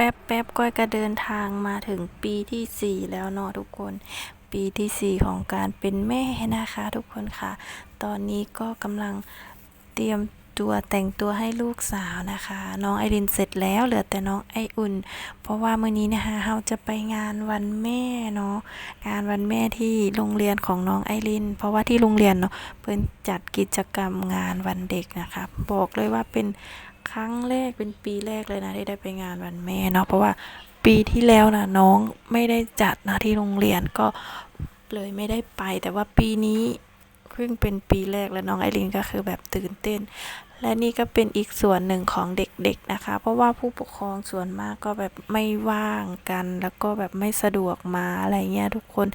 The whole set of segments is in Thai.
แป๊บแป๊บก้อยก็เดินทางมาถึงปีที่4แล้วเนาะทุกคน ปีที่4ของการเป็นแม่นะคะทุกคนค่ะ ตอนนี้ก็กำลังเตรียมตัวแต่งตัวให้ลูกสาวนะคะ น้องไอรินเสร็จแล้วเหลือแต่น้องไออุ่น เพราะว่ามื้อนี้นะคะเราจะไปงานวันแม่เนาะงานวันแม่ที่โรงเรียนของน้องไอริน เพราะว่าที่โรงเรียนเนาะเพิ่นจัดกิจกรรมงานวันเด็กนะคะ บอกเลยว่าเป็น ครั้งแรกเป็นปีแรกเลยนะที่ได้ไปงานวันแม่เนาะเพราะว่าปีที่แล้วนะน้องไม่ได้จัดนะที่โรงเรียนก็เลยไม่ได้ไป แต่ว่าปีนี้เพิ่งเป็นปีแรกแล้วน้องไอรินก็คือแบบตื่นเต้น และนี่ก็เป็นอีกส่วนหนึ่งของเด็กๆนะคะ เพราะว่าผู้ปกครองส่วนมากก็แบบไม่ว่างกัน แล้วก็แบบไม่สะดวกมาอะไรเงี้ยทุกคน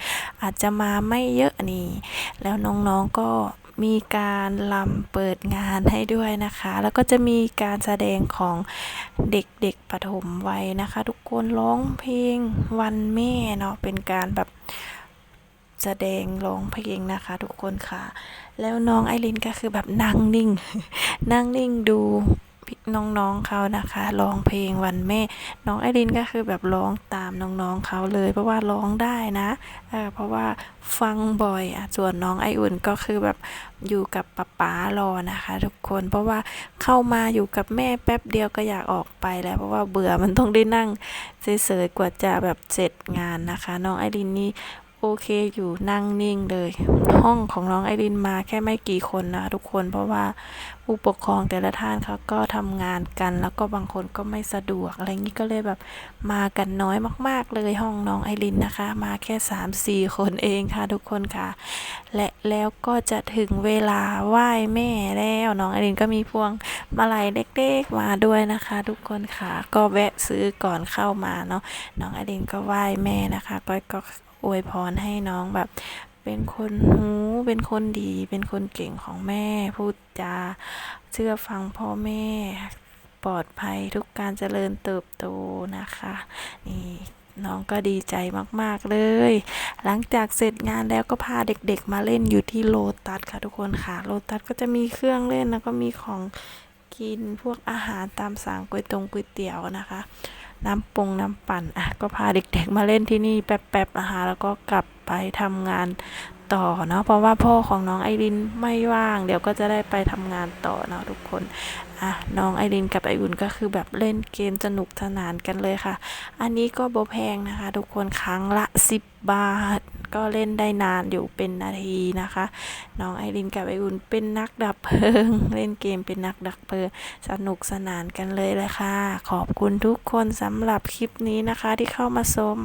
อาจจะมาไม่เยอะนี่ แล้วน้องๆก็ มีการลำเปิดงานให้ด้วยนะคะ แล้วก็จะมีการแสดงของเด็กๆปฐมวัยนะคะ ทุกคนร้องเพลงวันแม่เนาะเป็นการแบบแสดงร้องเพลงนะคะ ทุกคนค่ะ แล้วน้องไอรินก็คือแบบนั่งนิ่ง นั่งนิ่งดูน้องๆเขานะคะร้องเพลงวันแม่ น้องไอรินก็คือแบบร้องตามน้องๆเขาเลย เพราะว่าร้องได้นะเเพราะว่า ฟังบ่อยอะส่วนน้องไออุ่นก็คือแบบอยู่กับป๊าป๊ารอนะคะ ทุกคนเพราะว่าเข้ามาอยู่กับแม่แป๊บเดียวก็อยากออกไปแล้ว เพราะว่าเบื่อมันต้องได้นั่งเฉยๆกว่าจะแบบเสร็จงานนะคะ น้องไอรินนี่ โอเคอยู่นั่งนิ่งเลย ห้องของน้องไอรินมาแค่ไม่กี่คนนะทุกคนเพราะว่าผู้ปกครองแต่ละท่านเขาก็ทำงานกัน แล้วก็บางคนก็ไม่สะดวก อะไรงนี้ก็เลยแบบมากันน้อยมาก ๆ เลยห้องน้องไอรินนะคะ มาแค่ 3-4 คนเองค่ะทุกคนค่ะ และแล้วก็จะถึงเวลาไหว้แม่แล้วน้องไอรินก็มีพวงมาลัยเล็กๆมาด้วยนะคะ ทุกคนค่ะ ก็แวะซื้อก่อนเข้ามาเนาะน้องไอรินก็ไหว้แม่นะคะก็ก็ อวยพรให้น้องแบบ เป็นคนหูเป็นคนดี เป็นคนเก่งของแม่ พูดจาเชื่อฟังพ่อแม่ปลอดภัยทุกการเจริญเติบโตนะคะ นี่น้องก็ดีใจมาก ๆ เลย หลังจากเสร็จงานแล้วก็พาเด็กๆ มาเล่นอยู่ที่โลตัสค่ะทุกคนค่ะ โลตัสก็จะมีเครื่องเล่นแล้วก็มีของกินพวกอาหารตามสั่งก๋วยตงก๋วยเตี๋ยวนะคะ น้ำปงน้ำปั่นอะก็พาเด็กๆมาเล่นที่นี่แป๊บๆนะคะแล้วก็กลับไปทำงาน ต่อเนาะเพราะว่าพ่อของน้องไอรินไม่ว่าง เดี๋ยวก็จะได้ไปทำงานต่อเนาะทุกคนอะน้องไอรินกับไออุ่นก็คือแบบเล่นเกมสนุกสนานกันเลยค่ะ อันนี้ก็โบแพงนะคะ ทุกคนครั้งละ 10 บาท ก็เล่นได้นานอยู่เป็นนาทีนะคะ น้องไอรินกับไออุ่นเป็นนักดับเพลิง เล่นเกมเป็นนักดับเพลิง สนุกสนานกันเลยเลยค่ะ ขอบคุณทุกคนสำหรับคลิปนี้นะคะที่เข้ามาชม